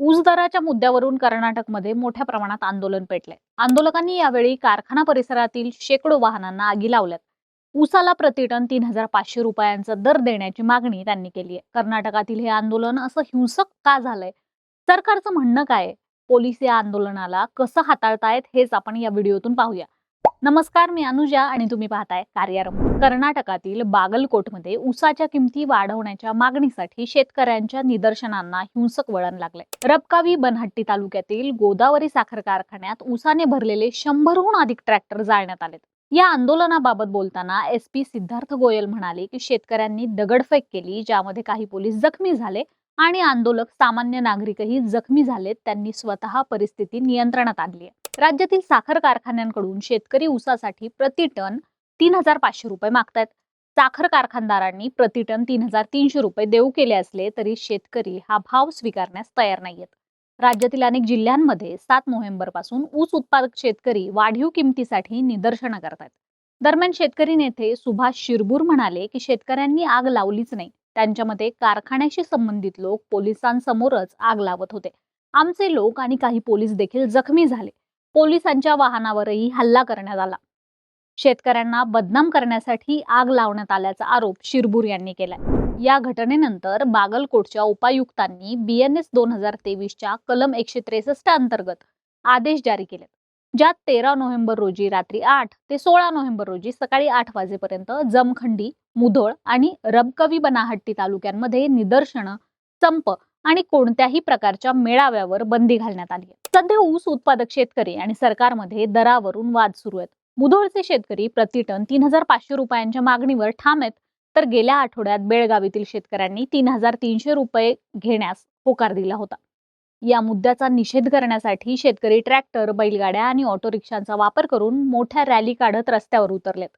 ऊस दराच्या मुद्द्यावरून कर्नाटकमध्ये मोठ्या प्रमाणात आंदोलन पेटले आंदोलकांनी यावेळी कारखाना परिसरातील शेकडो वाहनांना आगी लावल्यात. ऊसाला प्रतिटन तीन हजार पाचशे रुपयांचा दर देण्याची मागणी त्यांनी केली आहे. कर्नाटकातील हे आंदोलन असं हिंसक का झालंय? सरकारचं म्हणणं काय पोलीस या आंदोलनाला कसं हाताळतायत हेच आपण या व्हिडिओतून पाहूया. नमस्कार मी अनुजा आणि तुम्ही पाहताय कार्यारंभ कर्नाटकातील बागलकोटमध्ये ऊसाच्या किमती वाढवण्याच्या मागणीसाठी शेतकऱ्यांच्या निदर्शनांना हिंसक वळण लागले रबकावी बनहट्टी तालुक्यातील गोदावरी साखर कारखान्यात ऊसाने भरलेले शंभरहून अधिक ट्रॅक्टर जाळण्यात आलेत. या आंदोलनाबाबत बोलताना एस पी सिद्धार्थ गोयल म्हणाले की शेतकऱ्यांनी दगडफेक केली ज्यामध्ये काही पोलीस जखमी झाले आणि आंदोलक सामान्य नागरिकही जखमी झालेत त्यांनी स्वतः परिस्थिती नियंत्रणात आणली आहे. राज्यातील साखर कारखान्यांकडून शेतकरी ऊसासाठी प्रति टन तीन हजार पाचशे रुपये मागतायत. साखर कारखानदारांनी प्रति टन तीन हजार तीनशे रुपये देऊ केले असले तरी शेतकरी हा भाव स्वीकारण्यास तयार नाहीयेत. राज्यातील अनेक जिल्ह्यांमध्ये सात नोव्हेंबरपासून ऊस उत्पादक शेतकरी वाढीव किमतीसाठी निदर्शनं करतात दरम्यान शेतकरी नेते सुभाष शिरबूर म्हणाले की शेतकऱ्यांनी आग लावलीच नाही. त्यांच्यामध्ये कारखान्याशी संबंधित लोक पोलिसांसमोरच आग लावत होते. आमचे लोक आणि काही पोलीस देखील जखमी झाले. पोलिसांच्या वाहनावरही हल्ला करण्यात आला. शेतकऱ्यांना बदनाम करण्यासाठी आग लावण्यात आल्याचा आरोप शिरबूर यांनी केलाय. या घटनेनंतर बागलकोटच्या उपायुक्तांनी बीएनएस दोन हजार तेवीसच्या कलम एकशे त्रेसष्ट अंतर्गत आदेश जारी केले. ज्यात तेरा नोव्हेंबर रोजी रात्री आठ ते सोळा नोव्हेंबर रोजी सकाळी आठ वाजेपर्यंत जमखंडी मुधोळ आणि रबकवी बनाहट्टी तालुक्यांमध्ये निदर्शनं संप आणि कोणत्याही प्रकारच्या मेळाव्यावर बंदी घालण्यात आली आहे. सध्या ऊस उत्पादक शेतकरी आणि सरकारमध्ये दरावरून वाद सुरू आहेत. मुधोळचे शेतकरी प्रतिटन तीन हजार पाचशे रुपयांच्या मागणीवर ठाम आहेत तर गेल्या आठवड्यात बेळगावीतील शेतकऱ्यांनी तीन हजार तीनशे रुपये घेण्यास होकार दिला होता. या मुद्द्याचा निषेध करण्यासाठी शेतकरी ट्रॅक्टर बैलगाड्या आणि ऑटो रिक्षांचा वापर करून मोठ्या रॅली काढत रस्त्यावर उतरलेत.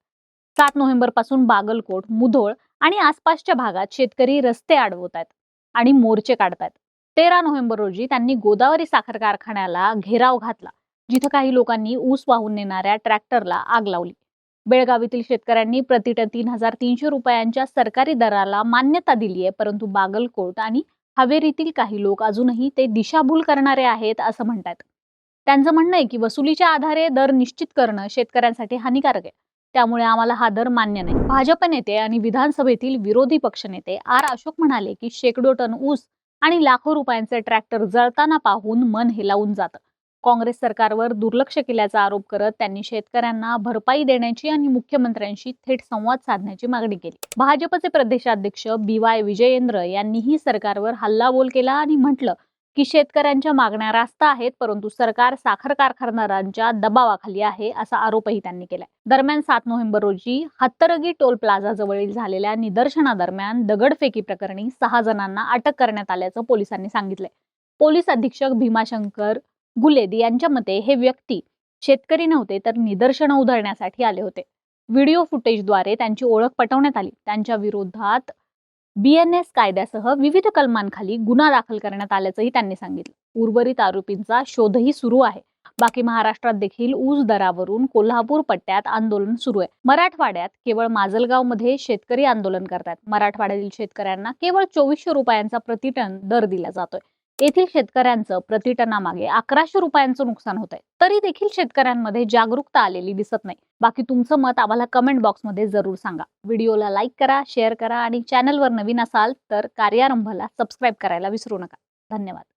सात नोव्हेंबरपासून बागलकोट मुधोळ आणि आसपासच्या भागात शेतकरी रस्ते अडवत आहेत आणि मोर्चे काढतायत. तेरा नोव्हेंबर रोजी त्यांनी गोदावरी साखर कारखान्याला घेराव घातला जिथं काही लोकांनी ऊस वाहून नेणाऱ्या ट्रॅक्टरला आग लावली. बेळगावीतील शेतकऱ्यांनी प्रतिटन तीन हजार तीनशे रुपयांच्या सरकारी दराला मान्यता दिली आहे परंतु बागलकोट आणि हवेरीतील काही लोक अजूनही ते दिशाभूल करणारे आहेत असं म्हणतात त्यांचं म्हणणं आहे की वसुलीच्या आधारे दर निश्चित करणं शेतकऱ्यांसाठी हानिकारक आहे. त्यामुळे आम्हाला हा दर मान्य नाही. भाजप नेते आणि विधानसभेतील विरोधी पक्षनेते आर अशोक म्हणाले की शेकडो टन ऊस आणि लाखो रुपयांचे ट्रॅक्टर जळताना पाहून मन हेलावून जातं. काँग्रेस सरकारवर दुर्लक्ष केल्याचा आरोप करत त्यांनी शेतकऱ्यांना भरपाई देण्याची आणि मुख्यमंत्र्यांशी थेट संवाद साधण्याची मागणी केली. भाजपचे प्रदेशाध्यक्ष बी वाय विजयेंद्र यांनीही सरकारवर हल्लाबोल केला आणि म्हटलं की शेतकऱ्यांच्या मागण्या रास्त आहेत परंतु सरकार साखर कारखानदारांच्या दबावाखाली आहे असा आरोपही त्यांनी केलाय. दरम्यान सात नोव्हेंबर रोजी हत्तरगी टोल प्लाझा जवळील झालेल्या निदर्शनादरम्यान दगडफेकी प्रकरणी सहा जणांना अटक करण्यात आल्याचं पोलिसांनी सांगितलंय. पोलीस अधीक्षक भीमाशंकर गुलेद यांच्या मते हे व्यक्ती शेतकरी नव्हते तर निदर्शनं उधळण्यासाठी आले होते. व्हिडिओ फुटेजद्वारे त्यांची ओळख पटवण्यात आली. त्यांच्या विरोधात बीएनएस कायद्यासह विविध कलमांखाली गुन्हा दाखल करण्यात आल्याचंही त्यांनी सांगितलं. उर्वरित आरोपींचा शोधही सुरू आहे. बाकी महाराष्ट्रात देखील ऊस दरावरून कोल्हापूर पट्ट्यात आंदोलन सुरू आहे. मराठवाड्यात केवळ माजलगावमध्ये शेतकरी आंदोलन करतात मराठवाड्यातील शेतकऱ्यांना केवळ चोवीसशे रुपयांचा प्रतिटन दर दिला जातोय. येथील शेतकऱ्यांचं प्रतिटनामागे अकराशे रुपयांचं नुकसान होत आहे तरी देखील शेतकऱ्यांमध्ये जागरूकता आलेली दिसत नाही. बाकी तुमचं मत आम्हाला कमेंट बॉक्समध्ये जरूर सांगा. व्हिडिओला लाईक करा शेअर करा आणि चॅनलवर नवीन असाल तर कार्यारंभाला सबस्क्राईब करायला विसरू नका. धन्यवाद.